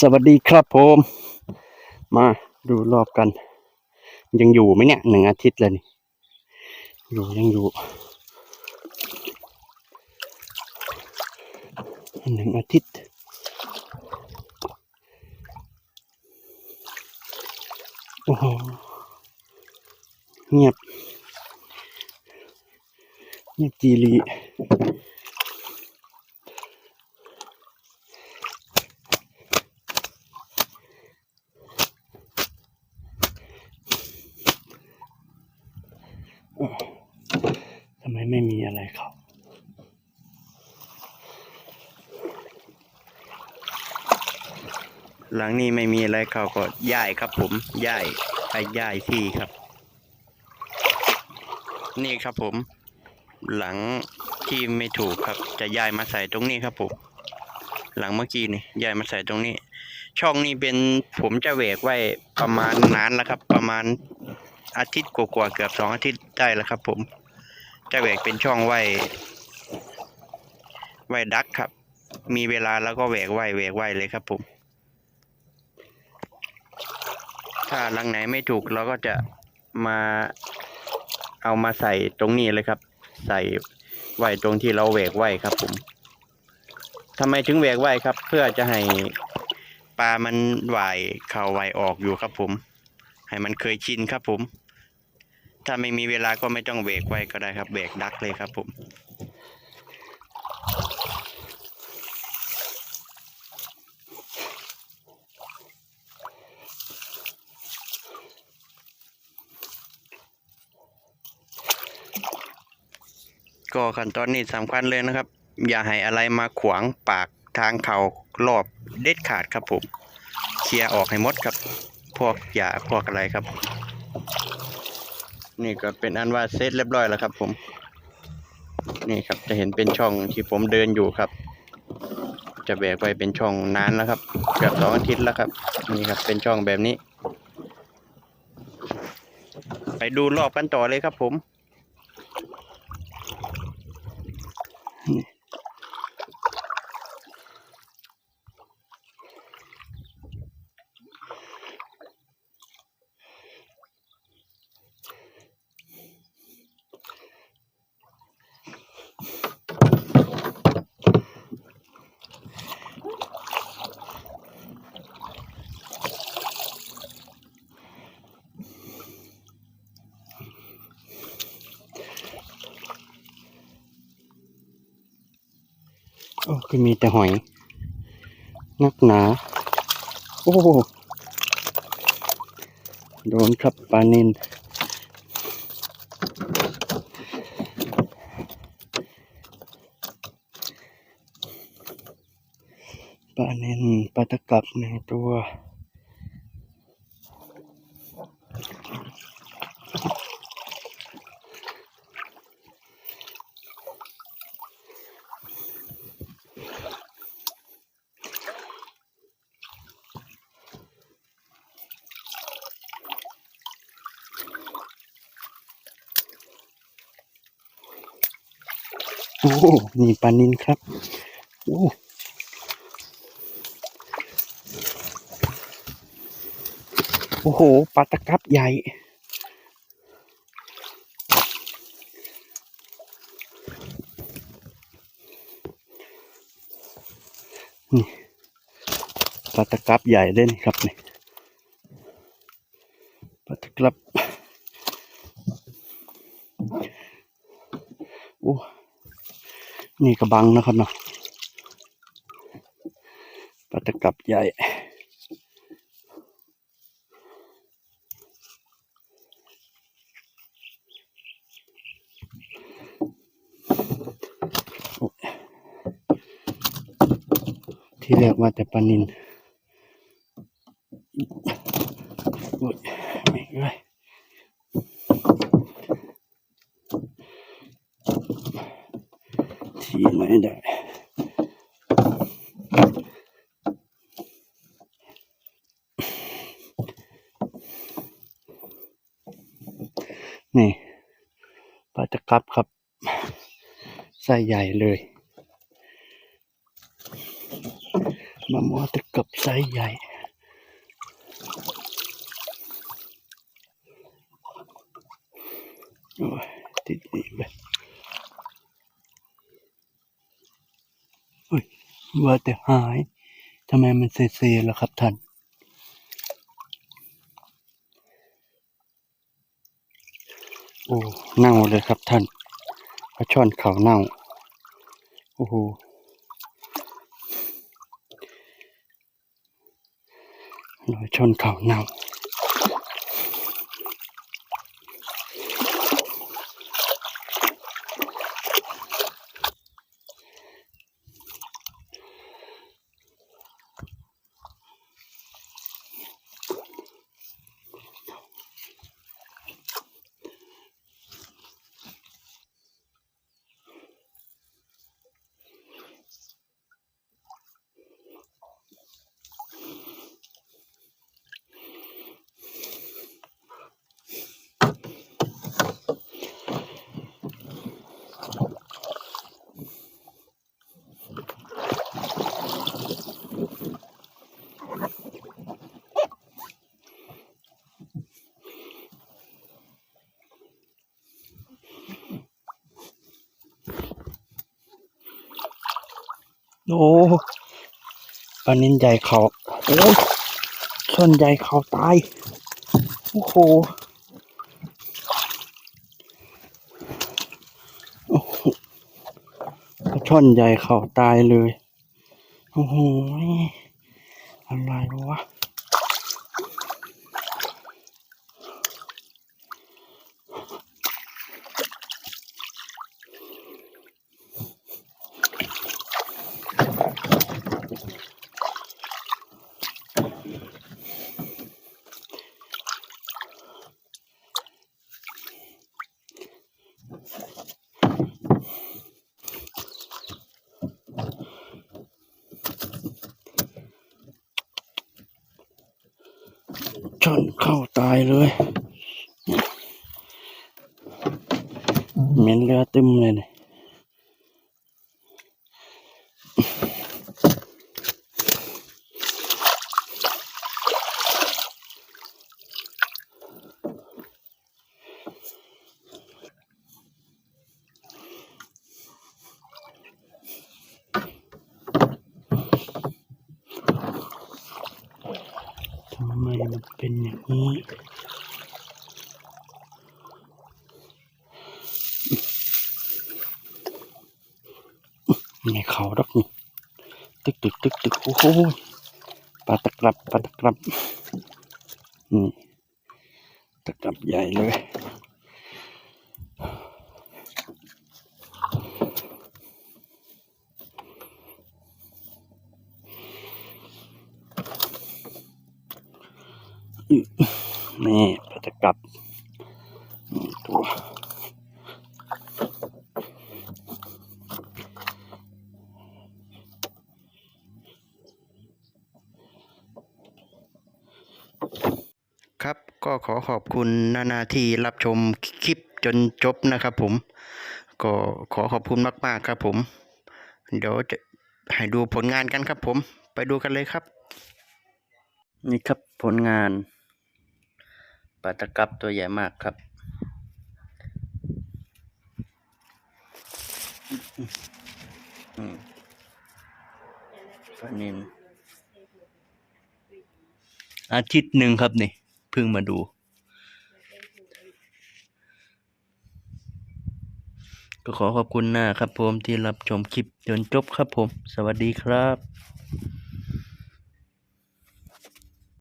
สวัสดีครับผม มาดูรอบกัน ยังอยู่ไหมเนี่ยหนึ่งอาทิตย์เลยนี่อยู่ยังอยู่หนึ่งอาทิตย์ โอ้โหเงียบเงียบจีรี ไม่มีอะไรเขาหลังนี้ไม่มีอะไรเขาก็ย้ายครับ ผมย้ายไปย้ายที่ครับ นี่ครับผม หลังที่ไม่ถูกครับ จะย้ายมาใส่ตรงนี้ครับผมหลังเมื่อกี้นี่ย้ายมาใส่ตรงนี้ ช่องนี้เป็นผมจะแหวกไว้ประมาณนานแล้วครับ ประมาณอาทิตย์กว่าๆเกือบสองอาทิตย์ได้แล้วครับ ผม จะแหวกเป็นช่องไว้ ไว้ดักครับ มีเวลาแล้วก็แหวกไว้แหวกไว้เลยครับผม ถ้าลังไหนไม่ถูกเราก็จะมาเอามาใส่ตรงนี้เลยครับ ใส่ไว้ตรงที่เราแหวกไว้ครับผมทำไมถึงแหวกไว้ครับ เพื่อจะให้ปลามันไหวเข้าไหวออกอยู่ครับผม ให้มันเคยชินครับผม ถ้าไม่มีเวลาก็ไม่ต้องเบรกไว้ก็ได้ครับเบรกดักเลยครับผมก็ขั้นตอนนี้สำคัญเลยนะครับ อย่าให้อะไรมาขวางปากทางเขารอบเด็ดขาดครับผม เคลียร์ออกให้หมดครับ พวกหญ้าพวกอะไรครับ นี่ก็เป็นอันว่าเซตเรียบร้อยแล้วครับ ผม นี่ครับจะเห็นเป็นช่องที่ผมเดินอยู่ครับ จะแบกไปเป็นช่องนานแล้วครับเกือบสองอาทิตย์แล้วครับ นี่ครับเป็นช่องแบบนี้ ไปดูรอบกันต่อเลยครับผม ที่มีแต่หอย นักหนา โอ้โดนครับปลานินปลาเนนปลาตะกับหนึ่งตัว โอ้นี่ปลานินครับ โอ้โอ้โหปลาตะกับใหญ่นี่ปลาตะกับใหญ่เล่นครับนี่ปลาตะกับโอ้ นี่กระบังนะครับเนาะปลาตะกับใหญ่ที่เรียกว่าแต่ปลานินโอ้ยไม่เอ้ย ทีไม่ได้นี่ปลาตะกับครับไส้ใหญ่เลยมามัวแต่กับไซส์ใหญ่โอ้ยติดนีไปเฮ้ย ว่าแต่หายทำไมมันเซเซล่ะครับท่านโอ้เน่าเลยครับท่านปลาช่อนเขาเน่า โอ้โหรอยช่อนเขาเน่า โอ้ปลานินใหญ่เขาโอ้ยช่อนใหญ่เขาตาย โอ้โหโอ้โหช่อนใหญ่เขาตายเลย โอ้โห อะไรวะ ช่อนเข้าตายเลยเหม็นเลือดตึมเลยเนี่ยทำไมมัน เป็นอย่างนี้ ไม่เขาดอกนี่ตึกตึกตึกตึกโอ้โหปลาตะกรับปลาตะกรับนี่ตะกรับใหญ่เลย นี่ปลาตะกรับตัวครับก็ขอขอบคุณนานาที่รับชมคลิปจนจบนะครับผม ก็ขอขอบคุณมาก ๆ ครับผม เดี๋ยวจะให้ดูผลงานกันครับผม ไปดูกันเลยครับ นี่ครับผลงาน ปลาตะกับตัวใหญ่มากครับอืมปลานินอาทิตย์หนึ่งครับนี่เพิ่งมาดู ก็ขอขอบคุณหน้าครับผมที่รับชมคลิปจนจบครับผม สวัสดีครับ